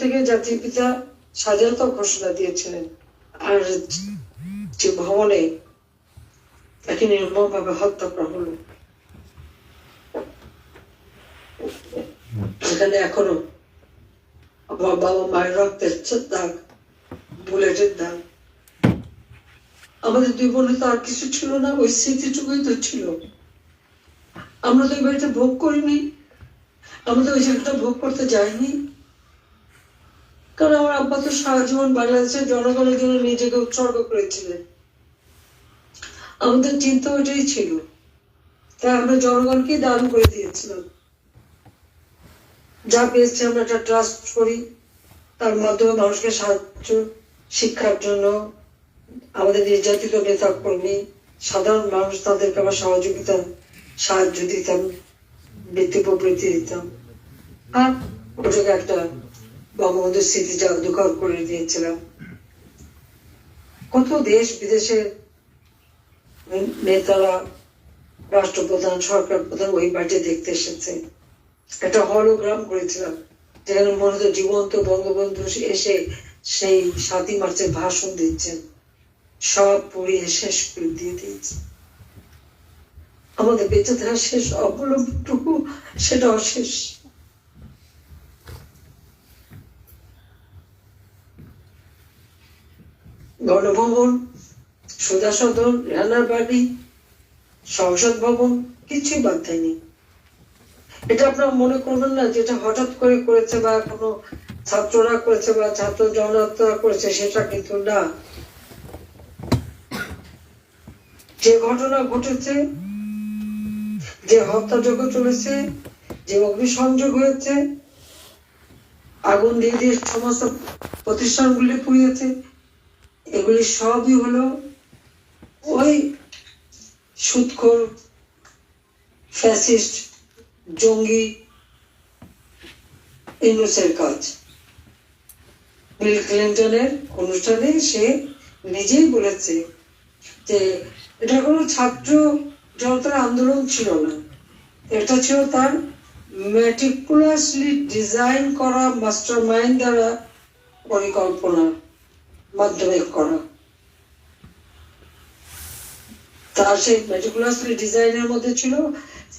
থেকে জাতির পিতা স্বাধীনতা ঘোষণা দিয়েছিলেন। আর যে ভবনে তাকে নির্মম ভাবে হত্যা করা হলো। এখানে এখনও আমার বাবা মায়ের রক্তের দাগ, বুলেটের দাগ। আমাদের দুই বোনে তো আর কিছু ছিল না, ওই স্মৃতিটুকুই তো ছিল। আমরা তো এই বাড়িতে ভোগ করিনি। আমরা তো ওই জায়গাটা ভোগ করতে যাইনি। কারণ আমার আব্বা তো সারা জীবন বাংলাদেশের জনগণের জন্য নিজেকে উৎসর্গ করেছিলেন। আমাদের চিন্তা ওইটাই ছিল। তাই আমরা জনগণকে দান করে দিয়েছিলাম। যা পেয়েছি আমরা একটা ট্রাস্ট করি, তার মাধ্যমে মানুষকে সাহায্য, শিক্ষার জন্য আমাদের নির্যাতিত নেতা কর্মী সাধারণ মানুষ তাদেরকে আমরা সহযোগিতা, সাহায্য দিতাম বৃত্তি প্রবৃত্তি দিতাম। আর ওটাকে একটা বঙ্গবন্ধু স্মৃতি জাদুঘর করে দিয়েছিলাম। কত দেশ বিদেশের নেতারা, রাষ্ট্রপ্রধান সরকার প্রধান ওই বাড়িতে দেখতে এসেছে। একটা হলোগ্রাম করেছিলাম, যেখানে মনে হতো জীবন্ত বঙ্গবন্ধু এসে সেই সাতই মার্চের ভাষণ দিচ্ছেন সব পড়িয়ে শেষ করে দিয়ে দিয়েছে। আমাদের বেঁচে থাকার শেষ অবলম্বটুকু সেটা অশেষ গণভবন সুধা সদন রানার বাড়ি সংসদ ভবন, কিছুই বাদ দেয়নি। এটা আপনারা মনে করবেন না, যেটা হঠাৎ করে করেছে বা কোনো ছাত্ররা করেছে বা ছাত্র জনতা করেছে, সেটা কিন্তু না। যে ঘটনা ঘটেছে, যে হত্যাযজ্ঞ চলেছে, যে অগ্নিসংযোগ হয়েছে, আগুন দিয়ে দিয়ে সমস্ত প্রতিষ্ঠানগুলি পুড়িয়েছে এগুলি সবই হলো ওই সুৎখোর, ফ্যাসিস্ট, জঙ্গি, ইউনুসের কাজ। বিল ক্লিন্টনের অনুষ্ঠানে সে নিজেই বলেছে যে এটা কোনো ছাত্র জনতার আন্দোলন ছিল না। এটা ছিল তার ম্যাটিকুলাসলি ডিজাইন করা মাস্টার মাইন্ড দ্বারা পরিকল্পনা। মাধ্যমে করা। তার সেই ম্যাটিকুলাসলি ডিজাইনের মধ্যে ছিল,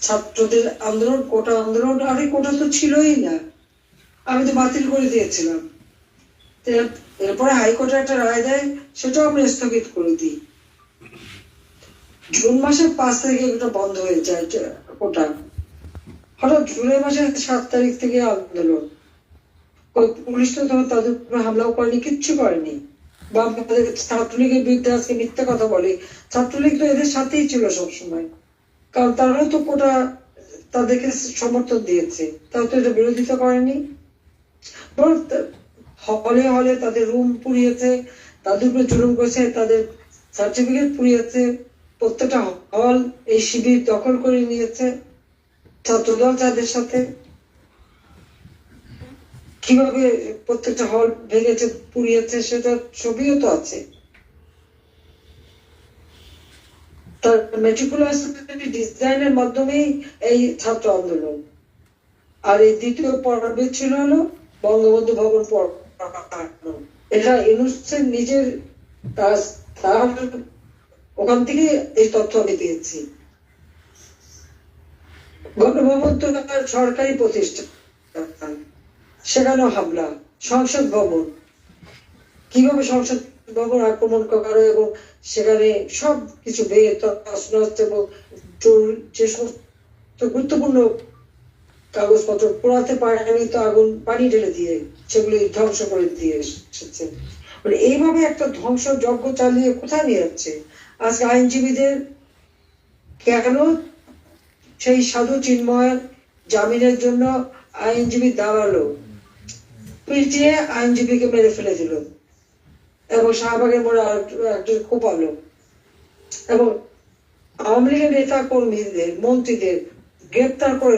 ছাত্রদের আন্দোলন, কোটা আন্দোলন, আরে কোটা তো ছিলই না। আমি তো বাতিল করে দিয়েছিলাম। এরপরে হাইকোর্টে একটা রায় দেয়, সেটাও আমরা স্থগিত করে দিই। জুন মাসের পাঁচ তারিখে ওটা বন্ধ হয়ে যায় কোটা। হঠাৎ জুলাই মাসের সাত তারিখ থেকে আন্দোলন। পুলিশ তো তাদের হামলাও করেনি, কিচ্ছু করেনি। বা আমাদের ছাত্রলীগের বিরুদ্ধে আজকে মিথ্যা কথা বলে। ছাত্রলীগ তো এদের সাথেই ছিল সবসময়। কারণ তারাও তো কোটা তাদেরকে সমর্থন দিয়েছে। তারা তো এটা বিরোধিতা করেনি। হলে হলে তাদের রুম পুড়িয়েছে, তাদের উপরে জুলুম করেছে, তাদের সার্টিফিকেট পুড়িয়েছে, প্রত্যেকটা হল এই শিবির দখল করে নিয়েছে ছাত্রদল তাদের সাথে। কীভাবে প্রত্যেকটা হল ভেঙেছে, পুড়িয়েছে, সেটা ছবিও তো আছে। তার মেট্রিকুলাস ডিজাইনের মাধ্যমেই এই ছাত্র আন্দোলন। আর এই দ্বিতীয় পর্বে ছিল হলো বঙ্গবন্ধু ভবন এটা ইউনুসের নিজের কাজ তার ওখান থেকে এই তথ্য আমি পেয়েছি। গণভবন তো সরকারি প্রতিষ্ঠান। সেখানেও হামলা, সংসদ ভবন। কীভাবে সংসদ ভবন আক্রমণ করা এবং সেখানে সব কিছু ভেঙে তছনছ এবং যে সমস্ত গুরুত্বপূর্ণ কাগজপত্র পোড়াতে পারেনি, তো আগুন পানি ঢেলে দিয়ে সেগুলি ধ্বংস করে দিয়ে এসেছে। মানে এইভাবে একটা ধ্বংস যজ্ঞ চালিয়ে কোথায় নিয়ে যাচ্ছে? আজকে আইনজীবীদের কেন সেই সাধু চিন্ময় জামিনের জন্য আইনজীবী দাঁড়াল? পিটিয়ে আইনজীবীকে মেরে ফেলে দিল এবং শাহবাগের মোড়ে একজন কোপালো এবং আওয়ামী লীগের নেতা কর্মীদের মন্ত্রীদের গ্রেপ্তার করে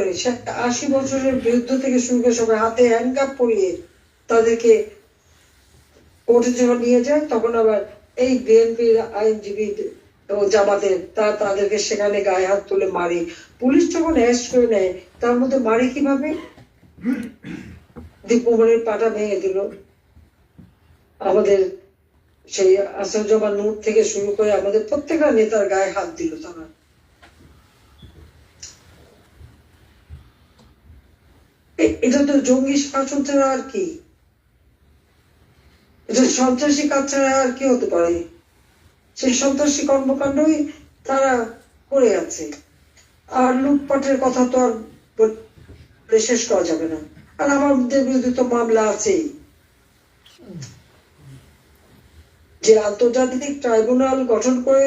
আশি বছরের বিরুদ্ধ থেকে শুরু করে সবাই হাতে হ্যান্ডকাপ পরিয়ে তাদেরকে কোর্টে যখন নিয়ে যায়, তখন আবার এই বিএনপির আইনজীবী এবং জামাতের তা তাদেরকে সেখানে গায়ে হাত তুলে মারি। পুলিশ যখন অ্যারেস্ট করে নেয়, তার মধ্যে মারি কীভাবে? দীপমণির পাটা ভেঙে দিল। আমাদের সেই আসাদুজ্জামান নূর থেকে শুরু করে আমাদের প্রত্যেকটা নেতার গায়ে হাত দিল তারা। এটা তো জঙ্গি শাসন ছাড়া আর কি? এটা সন্ত্রাসী কাজ ছাড়া আর কি হতে পারে? সেই সন্ত্রাসী কর্মকাণ্ডই তারা করে আছে আর লুটপাটের কথা তো আর শেষ করা যাবে না। আর আমাদের বিরুদ্ধে তো মামলা আছেই। যে আন্তর্জাতিক ট্রাইব্যুনাল গঠন করে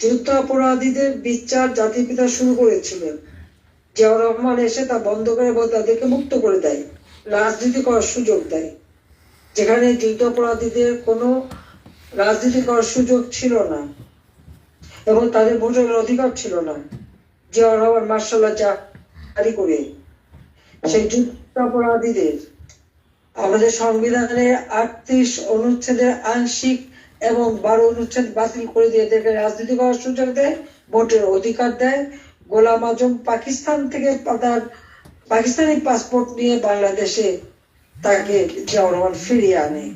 যুদ্ধ অপরাধীদের বিচার জাতির পিতা শুরু করেছিলেন, জিয়াউর রহমান এসে তা বন্ধ করে এবং তাদেরকে মুক্ত করে দেয় রাজনীতি করার সুযোগ দেয়। যেখানে যুদ্ধ অপরাধীদের কোনো রাজনীতি করার সুযোগ ছিল না এবং তাদের ভোটের অধিকার ছিল না। জিয়াউর রহমান মার্শাল জারি করে, সেই যুদ্ধ অপরাধীদের। আমাদের সংবিধানের আটত্রিশ অনুচ্ছেদের আংশিক এবং বারো অনুচ্ছেদ বাতিল করে দিয়ে এদেরকে রাজনীতি করার সুযোগ দেয়, ভোটের অধিকার দেয়। গোলাম আজম পাকিস্তান থেকে তার পাকিস্তানি পাসপোর্ট নিয়ে বাংলাদেশে তাকে রহমান ফিরিয়ে আনে।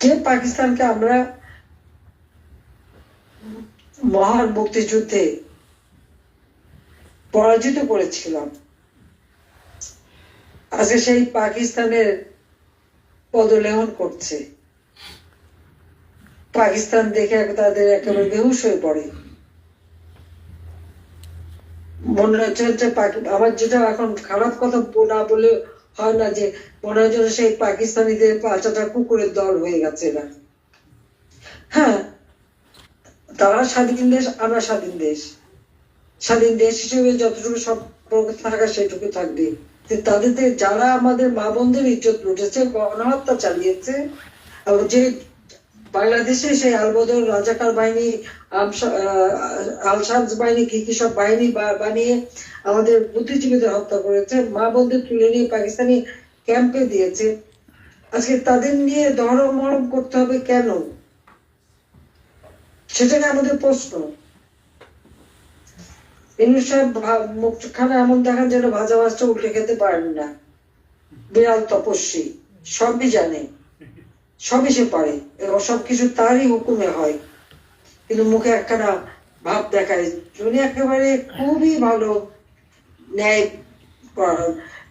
যে পাকিস্তানকে আমরা মহান মুক্তিযুদ্ধে পরাজিত করেছিলাম। আজকে সেই পাকিস্তানের পদলেহন করছে। পাকিস্তান দেখে তাদের একেবারে বেহুশ হয়ে পড়ে। মনে হচ্ছে পাকি- আমার যেটা এখন খারাপ কথা না বলে হয় না যে মনে হয় সেই পাকিস্তানিদের পাঁচাটা কুকুরের দল হয়ে গেছে না হ্যাঁ তারা স্বাধীন দেশ আমরা স্বাধীন দেশ। স্বাধীন দেশ হিসেবে যতটুকু সম্পর্ক থাকা সেটুকু থাকবে। তাদের যারা আমাদের মা বোনদের ইজ্জত লুটেছে, গণহত্যা চালিয়েছে যে বাংলাদেশে সেই আলবদর রাজাকার বাহিনী আলসাদ বাহিনী, কি কি সব বাহিনী বানিয়ে আমাদের বুদ্ধিজীবীদের হত্যা করেছে, মা বোনদের তুলে নিয়ে পাকিস্তানি ক্যাম্পে দিয়েছে। আজকে তাদের নিয়ে দরম মরম করতে হবে কেন? সেটাই আমাদের প্রশ্ন। ইনুস সাহেব মুখখানা এমন দেখান যেন ভাজা মাছটা উল্টে খেতে পারেন না। বিড়াল তপস্বী, সবই জানে। সবই সে পারে। এবং সবকিছু তারই হুকুমে হয়। কিন্তু মুখে একখানা ভাব দেখায় উনি একেবারে খুবই ভালো ন্যায়।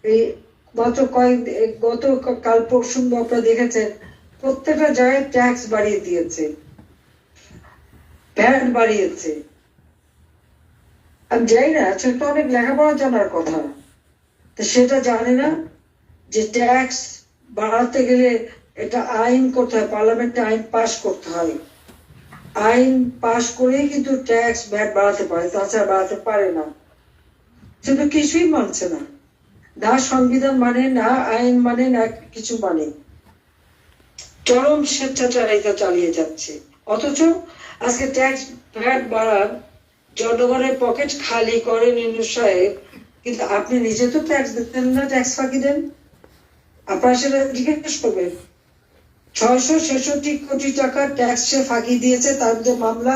এই গত কয়েক গত কাল পরশু আপনারা দেখেছেন, প্রত্যেকটা জায়গায় ট্যাক্স বাড়িয়ে দিয়েছে। ভ্যাট বাড়িয়েছে। আমি জানি না সে তো অনেক লেখাপড়া জানার কথা। তো সেটা জানে না যে ট্যাক্স বাড়াতে গেলে এটা আইন করতে হয় পার্লামেন্টে আইন পাশ করতে হয়। আইন পাশ করেই কিন্তু ট্যাক্স ভ্যাট বাড়াতে পারে, তাছাড়া বাড়াতে পারে না। কিন্তু কিছুই মানছে না। না সংবিধান মানে না আইন মানে না কিছু মানে। চরম স্বেচ্ছাচারিতা চালিয়ে যাচ্ছে। অথচ আজকে ট্যাক্স ভ্যাট বাড়ান জনগণের পকেট খালি করেন ইনু সাহেব, কিন্তু আপনি নিজে তো ট্যাক্স দিতেন না ট্যাক্স ফাঁকি দেন। আপনারা সেটা জিজ্ঞেস করবেন। ছয়শো ছেষট্টি কোটি টাকা ট্যাক্স সে ফাঁকি দিয়েছে তার মধ্যে মামলা,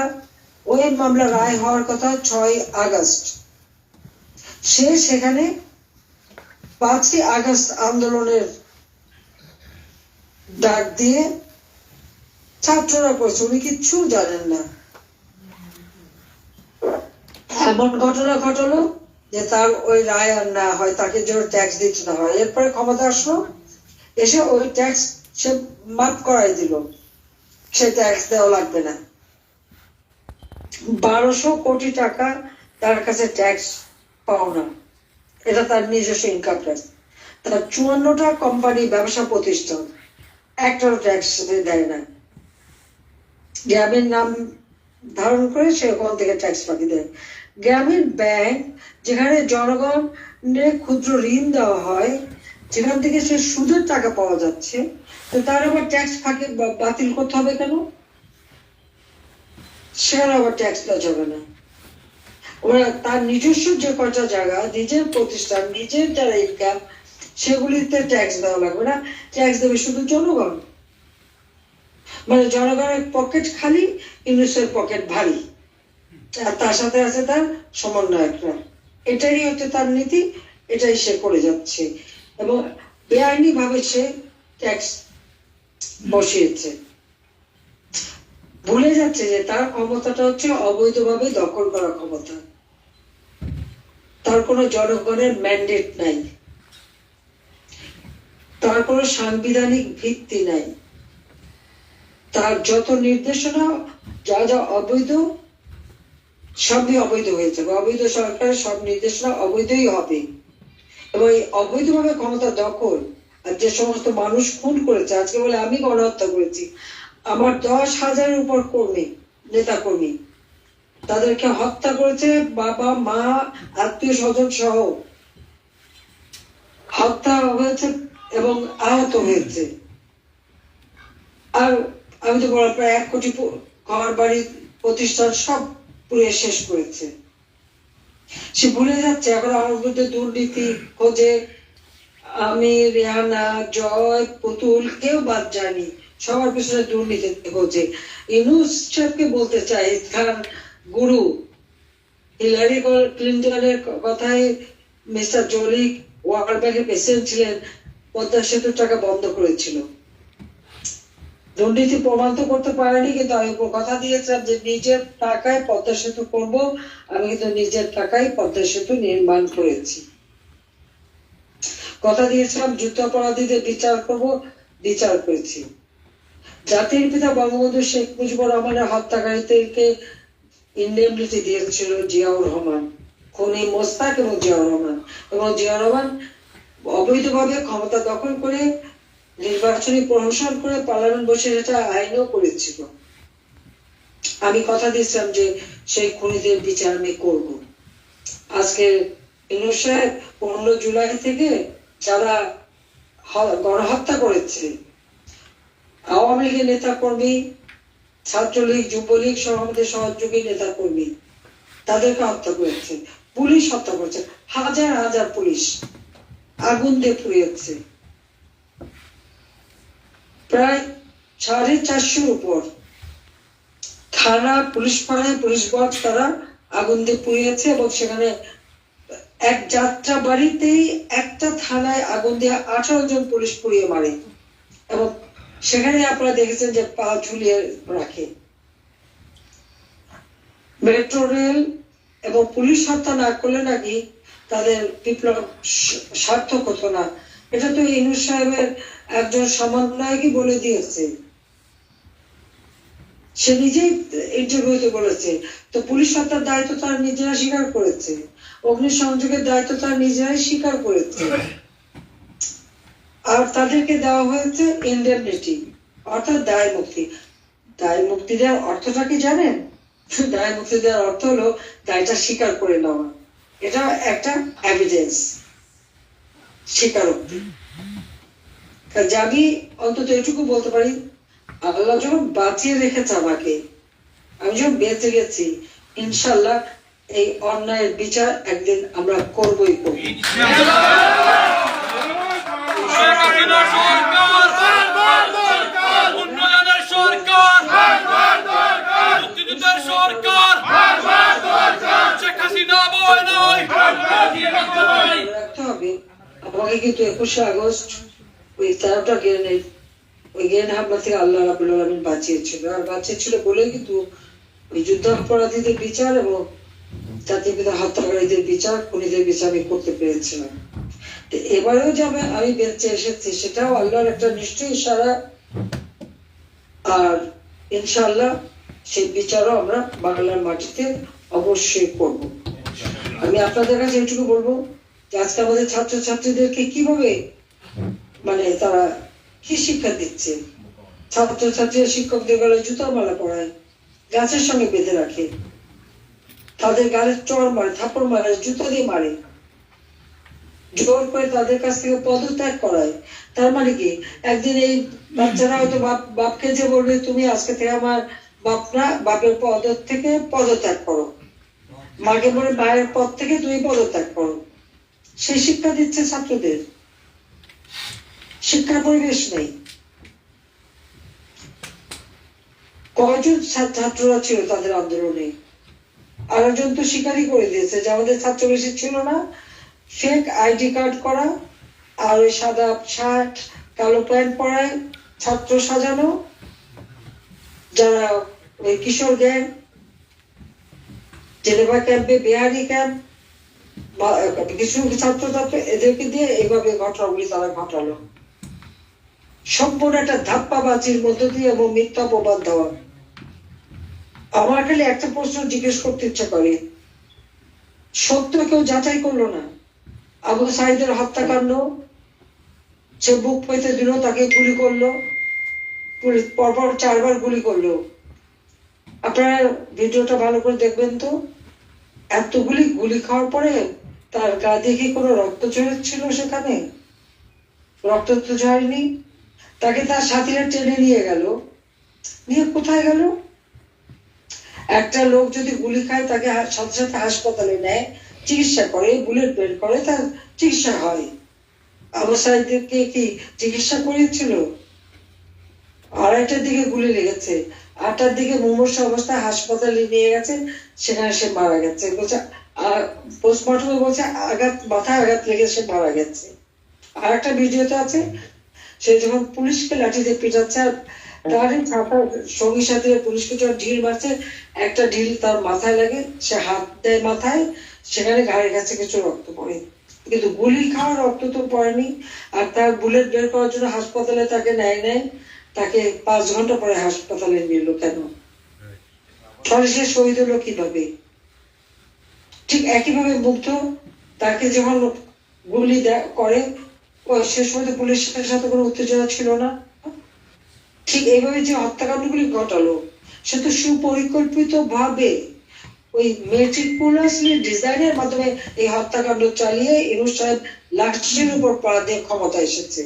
ওই মামলা রায় হওয়ার কথা ছয় আগস্ট। সে সেখানে পাঁচই আগস্ট আন্দোলনের ডাক দিয়ে ছাত্ররা করছে উনি কিচ্ছু জানেন না। এমন ঘটনা ঘটলো যে তার ওই রায় আর না হয়, তাকে যেন ট্যাক্স দিতে না হয়। এরপরে ক্ষমতা আসলো, এসে ওই ট্যাক্স সে মাফ করাই দিল। সে ট্যাক্স দেওয়া লাগবে না। বারোশো কোটি টাকা তার কাছে ট্যাক্স পাওনা। এটা তার নিজস্ব ইনকাম ট্যাক্স তার চুয়ান্নটা কোম্পানি ব্যবসা প্রতিষ্ঠান একটারও ট্যাক্স দেয় না। গ্রামের নাম ধারণ করে সে ওখান থেকে ট্যাক্স ফাঁকি দেয়। গ্রামীণ ব্যাংক, যেখানে জনগণের ক্ষুদ্র ঋণ দেওয়া হয়, যেখান থেকে সে সুদের টাকা পাওয়া যাচ্ছে, তো তার আবার ট্যাক্স ফাঁকে বাতিল করতে হবে কেন? সেখানে আবার ট্যাক্স দেওয়া যাবে না। ওরা তার নিজস্ব যে কটা জায়গা, নিজের প্রতিষ্ঠান, নিজের যারা ইনকাম সেগুলিতে ট্যাক্স দেওয়া লাগবে না। ট্যাক্স দেবে শুধু জনগণ। মানে জনগণের পকেট খালি ইংলিশের পকেট ভারী। আর তার সাথে আছে তার সমন্বয়করা। এটাই হচ্ছে তার নীতি, এটাই সে করে যাচ্ছে। এবং বেআইনি ভাবে সে ট্যাক্স বসিয়েছে। ভুলে যাচ্ছে যে তার ক্ষমতাটা হচ্ছে অবৈধভাবে দখল করা ক্ষমতা। তার কোনো জনগণের ম্যান্ডেট নাই। তার কোনো সাংবিধানিক ভিত্তি নাই। তার যত নির্দেশনা, যা যা অবৈধ সবই অবৈধ হয়েছে অবৈধ সরকার সব নির্দেশনা অবৈধই হবে। এবং এই অবৈধভাবে ক্ষমতা দখল আর যে সমস্ত মানুষ খুন করেছে, আজকে বলে আমি গণহত্যা করেছি, আমার দশ হাজারের উপর কর্মী নেতা কর্মী তাদেরকে হত্যা করেছে বাবা, মা, আত্মীয় স্বজন সহ। হত্যা হয়েছে এবং আহত হয়েছে। আর আমি তো বলার প্রায় এক কোটি ঘর বাড়ি প্রতিষ্ঠান সব পুড়িয়ে শেষ করেছে। সে ভুলে যাচ্ছে, এখন আমার দুর্নীতি খোঁজে আমি, রেহানা, জয়, পুতুল, কেউ বাদ যায়নি। সবার পিছনে দুর্নীতি খোঁজে ইনুস বলতে চাই খান গুরু, হিলারি ক্লিন্টনের কথায় মিস্টার জলিক ওয়ার্ল্ড ব্যাংকের প্রেসিডেন্ট ছিলেন পদ্মা সেতুর টাকা বন্ধ করেছিল। দুর্নীতি প্রমাণ তো করতে পারেনি, কিন্তু আমি কথা দিয়েছিলাম যে নিজের টাকায় পদ্মা সেতু করব। আমি কিন্তু নিজের টাকায় পদ্মা সেতু নির্মাণ করেছি। কথা দিয়েছিলাম, যুদ্ধাপরাধীদের বিচার করব, বিচার করেছি। জাতির পিতা বঙ্গবন্ধু শেখ মুজিবুর রহমানের হত্যাকারীদেরকে ইন্ডেমনিটি দিয়েছিল জিয়াউর রহমান, খুনি মোস্তাক এবং জিয়াউর রহমান। এবং জিয়াউর রহমান অবৈধভাবে ক্ষমতা দখল করে নির্বাচনী প্রহসন করে পার্লামেন্ট বসে সেটা আইনও করেছিল। আমি কথা দিয়েছিলাম যে সেই খুনিদের বিচার আমি করব। আজকে সাহেব পনেরো জুলাই থেকে যারা গণহত্যা করেছে, আওয়ামী লীগের নেতা কর্মী ছাত্রলীগ, যুবলীগ সহ আমাদের সহযোগী নেতা কর্মী তাদেরকে হত্যা করেছে, পুলিশ হত্যা করেছে, হাজার হাজার পুলিশ আগুন দিয়ে পুড়িয়েছে। প্রায় সাড়ে চারশোর উপর। থানা, পুলিশ ফাঁড়ায় পুলিশ তারা আগুন দিয়ে পুড়িয়েছে এবং সেখানে এক যাত্রা বাড়িতেই একটা থানায় আগুন দিয়ে আঠারো জন পুলিশ পুড়িয়ে মারে এবং সেখানে আপনারা দেখেছেন যে পা ঝুলিয়ে রাখে। মেট্রো রেল এবং পুলিশ হত্যা না করলে নাকি তাদের বিপ্লব সার্থক হতো না। এটা তো ইনু সাহেবের একজন সমন্বয়কই বলে দিয়েছে। সে নিজেই ইন্টারভিউতে বলেছে, তো পুলিশ হত্যার দায়িত্ব তারা নিজেরা স্বীকার করেছে। অগ্নিসংযোগের দায়িত্ব তারা নিজেরাই স্বীকার করেছে। আর তাদেরকে দেওয়া হয়েছে ইন্ডেমনিটি অর্থাৎ দায় মুক্তি। দায় মুক্তি দেওয়ার অর্থটা কি জানেন? দায় মুক্তি দেওয়ার অর্থ হলো দায়টা স্বীকার করে নেওয়া। এটা একটা এভিডেন্স স্বীকারোক্তি। কাজে আমি অন্তত এটুকু বলতে পারি আল্লাহ যখন বাঁচিয়ে রেখেছে আমাকে আমি যখন বেঁচে গেছি ইনশাল্লাহ এই অন্যায়ের বিচার একদিন আমরা করবই করব। রাখতে হবে। আমাকে কিন্তু একুশে আগস্ট ওই তেরোটা গ্রেনেড ওই গ্রেন হামলা থেকে আল্লাহ রাবুল আলমিন বাঁচিয়েছিল। আর বাঁচিয়েছিল বলে কিন্তু ওই যুদ্ধাপরাধীদের বিচার এবং জাতির পিতা হত্যাকারীদের বিচার খুনিদের বিচার আমি করতে পেরেছিলাম। তো এবারেও যাবে আমি বেঁচে এসেছি, সেটাও আল্লাহর একটা নিশ্চয়ই ইশারা। আর ইনশাআল্লাহ সেই বিচারও আমরা বাংলার মাটিতে অবশ্যই করব। আমি আপনাদের কাছে এটুকু বলব যে আজকে আমাদের ছাত্রছাত্রীদেরকে কীভাবে মানে তারা কি শিক্ষা দিচ্ছে? ছাত্রছাত্রীরা শিক্ষকদের গলায় জুতার মালা পড়ায় গাছের সঙ্গে বেঁধে রাখে। তাদের গালে চড় মারে, থাপড় মারে জুতো দিয়ে মারে। জোর করে তাদের কাছ থেকে পদত্যাগ করায়। তার মানে কি? একদিন এই বাচ্চারা হয়তো বাপ, বাপকে যে বলবে, তুমি আজকে থেকে আমার বাপরা, বাপের পদ থেকে পদত্যাগ করো। মাকে বলে, মায়ের পদ থেকে তুমি পদত্যাগ করো। সেই শিক্ষা দিচ্ছে ছাত্রদের। শিক্ষার পরিবেশ নেই। কয়জন ছা- ছাত্ররা ছিল তাদের আন্দোলনে? আরেকজন তো স্বীকারই করে দিয়েছে যে আমাদের ছাত্র বেশি ছিল না। ফেক আইডি কার্ড করা আর ওই সাদা শার্ট, কালো প্যান্ট পরায় ছাত্র সাজানো, যারা ওই কিশোর গ্যাং, জেনেভা ক্যাম্পে বিহারি ক্যাম্প কিছু ছাত্র ছাত্র এদেরকে দিয়ে এইভাবে ঘটনাগুলি তারা ঘটালো। সম্পূর্ণ একটা ধাপ্পাবাজির মধ্য দিয়ে এবং মিথ্যা প্রবাদ দেওয়া। আমার খালি একটা প্রশ্ন জিজ্ঞেস করতে ইচ্ছা করে। সত্য কেউ যাচাই করল না। আবু সাইদের হত্যাকাণ্ড সে বুক পেতে দিল তাকে গুলি করল পরপর চারবার গুলি করল। আপনারা ভিডিওটা ভালো করে দেখবেন তো। এতগুলি গুলি খাওয়ার পরে তার গা দিয়ে কি কোনো রক্ত ঝরেছিল সেখানে? রক্ত তো ঝরেনি। তাকে তার সাথীরা টেনে নিয়ে গেল। নিয়ে কোথায় গেল? একটা লোক যদি গুলি খায়, তাকে সাথে সাথে হাসপাতালে নেয়, চিকিৎসা করে, বুলেট বের করে, তার চিকিৎসা হয়। কি চিকিৎসা করিয়েছিল? আড়াইটার দিকে গুলি লেগেছে। আটটার দিকে মুমূর্ষ অবস্থায় হাসপাতালে নিয়ে গেছে, সেখানে সে মারা গেছে। বলছে পোস্টমর্টমে বলছে, আঘাত, মাথায় আঘাত লেগে সে মারা গেছে। আর একটা ভিডিওতে আছে সে যখন পুলিশকে লাঠি দিয়ে পিটাচ্ছে আর তারই ছাতা সঙ্গী সাথে পুলিশকে যখন ঢিল মারছে, একটা ঢিল তার মাথায় লাগে, সে হাত দেয় মাথায়, সেখানে ঘাড়ের কাছে কিছু রক্ত পড়ে। কিন্তু গুলি খাওয়ার রক্ত তো পড়েনি, আর তার বুলেট বের করার জন্য হাসপাতালে তাকে নেয় নেয় তাকে পাঁচ ঘণ্টা পরে হাসপাতালে নিল কেন? তাহলে সে শহীদ হলো কীভাবে? ঠিক একইভাবে মুগ্ধ তাকে যখন গুলি করে সে সময় তো পুলিশের সাথে কোনো উত্তেজনা ছিল না? ঠিক এইভাবে যে হত্যাকাণ্ডগুলি ঘটালো, সে তো সুপরিকল্পিত ভাবে ওই মেটিকুলাসলি ডিজাইনের মাধ্যমে এই হত্যাকাণ্ড চালিয়ে ইনুস সাহেব লাশের উপর পড়া দিয়ে ক্ষমতা এসেছে।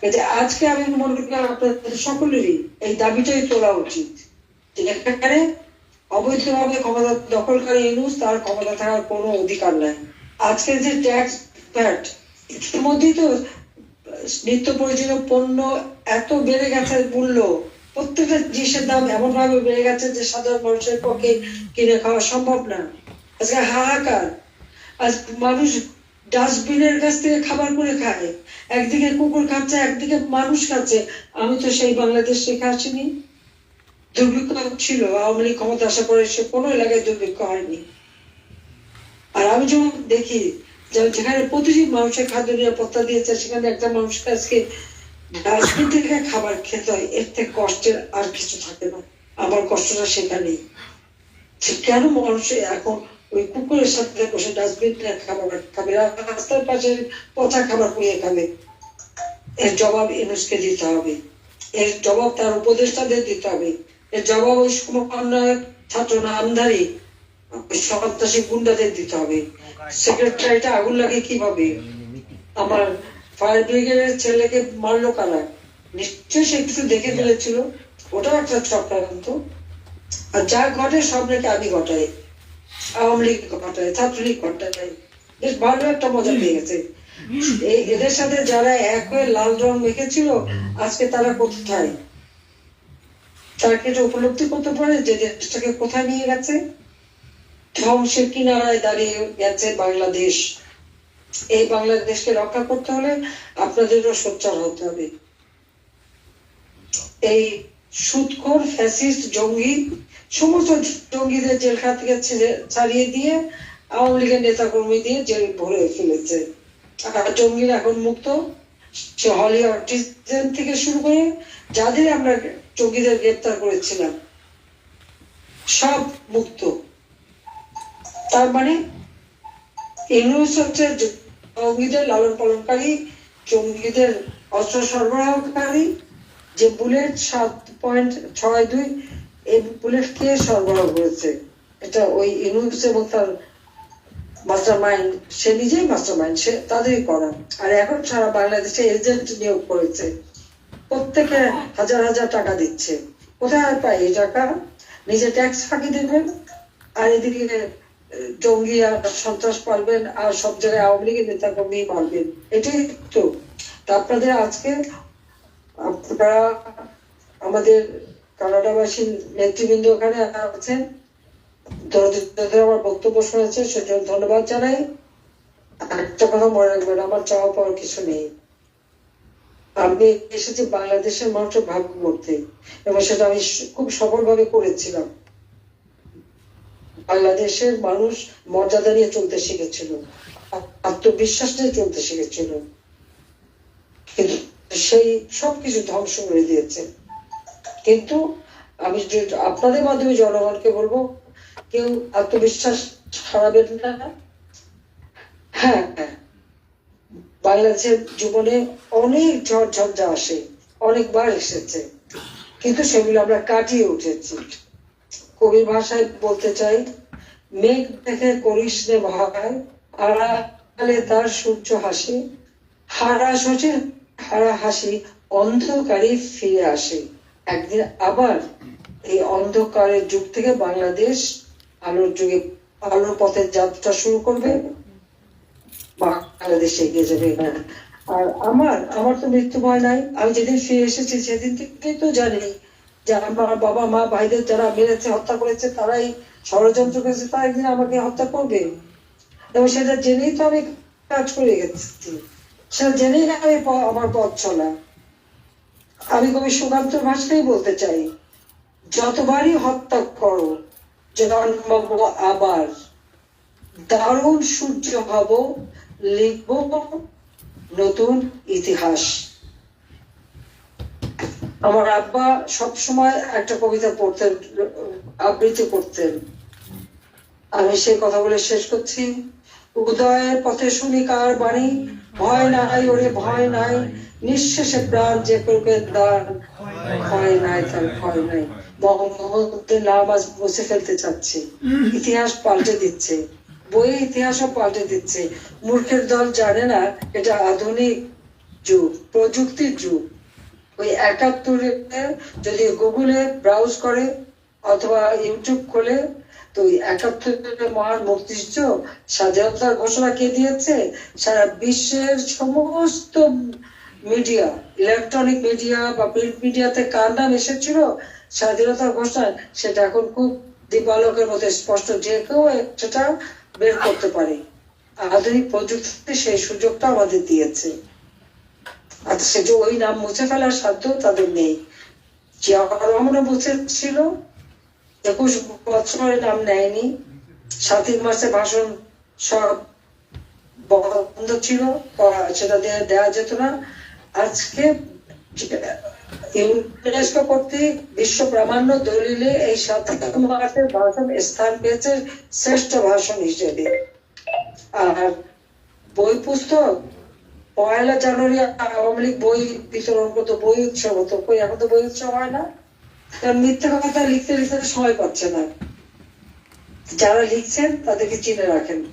কাজে আজকে আমি মনে করি আপনাদের সকলেরই এই দাবিটাই তোলা উচিত। এখানে অবৈধভাবে ক্ষমতা দখলকারী ইনুস তার ক্ষমতা থাকার কোনো অধিকার নাই। আজকে যে ট্যাক্স প্যাট তো নিত্য প্রয়োজনীয় পণ্য এত বেড়ে গেছে মূল্য। প্রত্যেকটা জিনিসের দাম এমন ভাবে বেড়ে গেছে যে সাধারণ মানুষের পক্ষে কিনে খাওয়া সম্ভব না। আজকে হাহাকার। আজ মানুষ ডাস্টবিনের কাছ থেকে খাবার করে খায়। একদিকে কুকুর খাচ্ছে, একদিকে মানুষ খাচ্ছে। আমি তো সেই বাংলাদেশ রেখে আসিনি। দুর্ভিক্ষ ছিল, আওয়ামী লীগ ক্ষমতা আসার পরে সে কোনো এলাকায় দুর্ভিক্ষ হয়নি। আর আমি যখন দেখি যেখানে প্রতিটি মানুষের খাদ্য নিরাপত্তা দিয়েছে, সেখানে একটা মানুষকে আজকে ডাস্টবিন থেকে খাবার খেতে হয়, এর থেকে কষ্টের আর কিছু থাকে না। আমার কষ্টটা সেখানেই। কেন মানুষ এখন ওই কুকুরের সাথে বসে ডাস্টবিন খাবার খাবে, রাস্তার পাশে পচা খাবার পুড়িয়ে খাবে। এর জবাব ইনুসকে দিতে হবে। এর জবাব তার উপদেষ্টাদের দিতে হবে। এর জবাব ওই সমন্বয়ক, ছাত্র না ওই সন্ত্রাসী গুন্ডাদের দিতে হবে। সেক্রেটারিটা আগুন লাগে কীভাবে? আমার ফায়ার ব্রিগেডের ছেলেকে মারলো কারা? নিশ্চয়ই সে কিছু দেখে ফেলেছিল। ওটাও একটা চক্রান্ত আর যা ঘটে সব নাকি আমি ঘটাই। আওয়ামী লীগ ঘটায় ছাত্রলীগ ঘটায় বেশ ভালো একটা মজা পেয়ে গেছে। এই এদের সাথে যারা এক হয়ে লাল রং মেখেছিল আজকে তারা কোথায়? তারা কি এটা উপলব্ধি করতে পারে যে দেশটাকে কোথায় নিয়ে গেছে? ধ্বংসের কিনারায় দাঁড়িয়ে গেছে বাংলাদেশ। এই বাংলাদেশকে রক্ষা করতে হলে আপনাদেরও সোচ্চার হতে হবে। এই সুদখোর ফ্যাসিস্ট, জঙ্গি, সমস্ত জঙ্গিদের জেলখানা ছেড়ে- ছাড়িয়ে দিয়ে আওয়ামী লীগের নেতা কর্মী দিয়ে জেল ভরে ফেলেছে। আর জঙ্গিরা এখন মুক্ত। সে হলি অটিজম থেকে শুরু করে যাদের আমরা জঙ্গিদের গ্রেপ্তার করেছিলাম, সব মুক্ত। তার মানে ইংলিশ হচ্ছে জঙ্গিদের লালন পালনকারী, জঙ্গিদের অস্ত্র সরবরাহকারী যে বুলেট সাত পয়েন্ট ছয় দুই এই বুলেট কে সরবরাহ করেছে। এটা ওই ইনুস এবং তার মাস্টার মাইন্ড সে নিজেই মাস্টার মাইন্ড সে তাদেরই করা। আর এখন সারা বাংলাদেশে এজেন্ট নিয়োগ করেছে। প্রত্যেকে হাজার হাজার টাকা দিচ্ছে। কোথায় পায় এই টাকা? নিজে ট্যাক্স ফাঁকি দেবেন, আর এদিকে জঙ্গি আর সন্ত্রাস পালবেন আর সব জায়গায় আওয়ামী লীগের নেতা কর্মী মারবেন এটাই তো। আপনাদের আজকে আপনারা আমাদের কানাডাবাসী নেতৃবৃন্দ ওখানে আছেন। আমার বক্তব্য শুনেছে সেজন্য ধন্যবাদ জানাই। একটা কথা মনে রাখবেন, আমার চাওয়া পাওয়ার কিছু নেই। আমি এসেছি বাংলাদেশের মানুষের ভাগ্য করতে এবং সেটা আমি খুব সফলভাবে করেছিলাম। বাংলাদেশের মানুষ মর্যাদা নিয়ে চলতে শিখেছিল, আত্মবিশ্বাস নিয়ে চলতে শিখেছিল। কিন্তু সেই সবকিছু ধ্বংস করে দিয়েছে। কিন্তু আমি আপনাদের মাধ্যমে জনগণকে বলব, কেউ আত্মবিশ্বাস হারাবেন না। হ্যাঁ হ্যাঁ। বাংলাদেশের জীবনে অনেক ঝড় ঝঞ্ঝা আসে, অনেকবার এসেছে। কিন্তু সেগুলো আমরা কাটিয়ে উঠেছি। কবির ভাষায় বলতে চাই, মেঘ দেখে করিস রে ভয় আড়ালে তার সূর্য হাসি, হারা শোচে হারা হাসি অন্ধকারে ফিরে আসে। একদিন আবার এই অন্ধকারের যুগ থেকে বাংলাদেশ আলোর যুগে আলোর পথে যাত্রা শুরু করবে। বাংলাদেশ এগিয়ে যাবে। আর আমার আমার তো মৃত্যু ভয় নাই। আমি যেদিন ফিরে এসেছি, সেদিন থেকে তো জানি যে আমার বাবা মা, ভাইদের যারা মেরেছে, হত্যা করেছে, তারাই ষড়যন্ত্র করেছে, তারা একদিন আমাকে হত্যা করবে। এবং সেটা জেনেই তো আমি কাজ করে গেছি। সেটা জেনেই আমি আমার পথ চলা। আমি কবি সুকান্ত ভাষাতেই বলতে চাই, যতবারই হত্যা করো জন্মাবো আবার দারুণ সূর্য হব লিখব নতুন ইতিহাস। আমার আব্বা সব সময় একটা কবিতা পড়তেন, আবৃত্তি করতেন। আমি সেই কথা বলে শেষ করছি। উদয়ের পথে শুনি কার বাণী? ভয় নাই ওরে, ভয় নাই। নিঃশেষে প্রাণ যে করবে দান। ভয় নাই তার ভয় নাই। বঙ্গবন্ধুর নাম আজ বসে ফেলতে চাচ্ছে। ইতিহাস পাল্টে দিচ্ছে। বইয়ে ইতিহাসও পাল্টে দিচ্ছে। মূর্খের দল জানে না, এটা আধুনিক যুগ, প্রযুক্তির যুগ। ওই একাত্তরে যদি গুগলে ব্রাউজ করে অথবা ইউটিউব খোলে, তো একাত্তরের মহান মুক্তিযুদ্ধ স্বাধীনতার ঘোষণা কে দিয়েছে? সারা বিশ্বের সমস্ত মিডিয়া ইলেকট্রনিক মিডিয়া বা প্রিন্ট মিডিয়াতে কার নাম এসেছিল স্বাধীনতার ঘোষণা সেটা এখন খুব দীপালোকের মতো স্পষ্ট যে কেউ সেটা বের করতে পারে। আধুনিক প্রযুক্তিতে সেই সুযোগটা আমাদের দিয়েছে। যে ওই নাম মুছে ফেলার সাধ্য তাদের নেই। জিয়াউর একুশ বছরের নাম নেয়নি। সাতই ভাষণ সব বন্ধ ছিল, সেটা দেওয়া যেত না। আজকে ইউনেস্কো কর্তৃক বিশ্ব প্রামাণ্য দলিলে এই সাতই মাসের ভাষণ স্থান পেয়েছে শ্রেষ্ঠ ভাষণ হিসেবে। আর বই পুস্তক পয়লা জানুয়ারি আওয়ামী লীগ বই বিতরণ করতো, বই উৎসব হতো। কই, এখন তো বই উৎসব হয় না। মিথ্যা কথা লিখতে লিখতে সময় পাচ্ছে না। যারা লিখছেন, তাদেরকে চিনে রাখেন।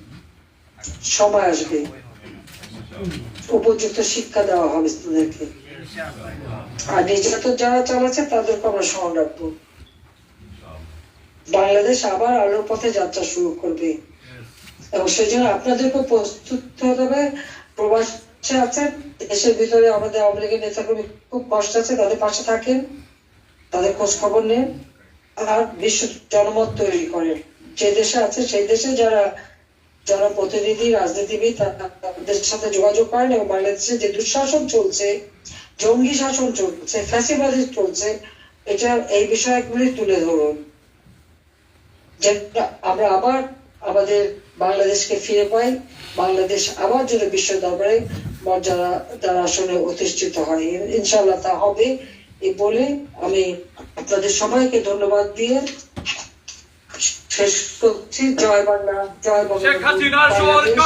সময় আসবে। উপযুক্ত শিক্ষা দেওয়া হবে তাদেরকে। আর নির্যাতন যারা চালাচ্ছে, তাদেরকে আমরা স্মরণ রাখব। বাংলাদেশ আবার আলোর পথে যাত্রা শুরু করবে। এবং সেই জন্য আপনাদেরকে প্রস্তুত হতে হবে। প্রবাসে আছেন দেশের ভিতরে আমাদের আওয়ামী লীগের নেতাকর্মী খুব কষ্ট আছে, তাদের পাশে থাকেন, তাদের খোঁজ খবর নেন, আর বিশ্ব জনমত তৈরি করেন। যে দেশে আছে, সেই দেশে যারা জনপ্রতিনিধি রাজনীতিবিদ, তাদের সাথে যোগাযোগ করেন এবং বাংলাদেশে যে দুঃশাসন চলছে, জঙ্গি শাসন চলছে, ফ্যাসিবাদী চলছে, এটা এই বিষয়গুলি তুলে ধরুন। আমরা আবার আমাদের বাংলাদেশকে ফিরে পাই, বাংলাদেশ আবার যেন বিশ্ব দরবারে মর্যাদা তার আসনে অধিষ্ঠিত হয়। ইনশাল্লাহ তা হবে এই বলে আমি আপনাদের সবাইকে ধন্যবাদ দিয়ে শেষ করছি। জয় বাংলা জয় বাংলা সরকার!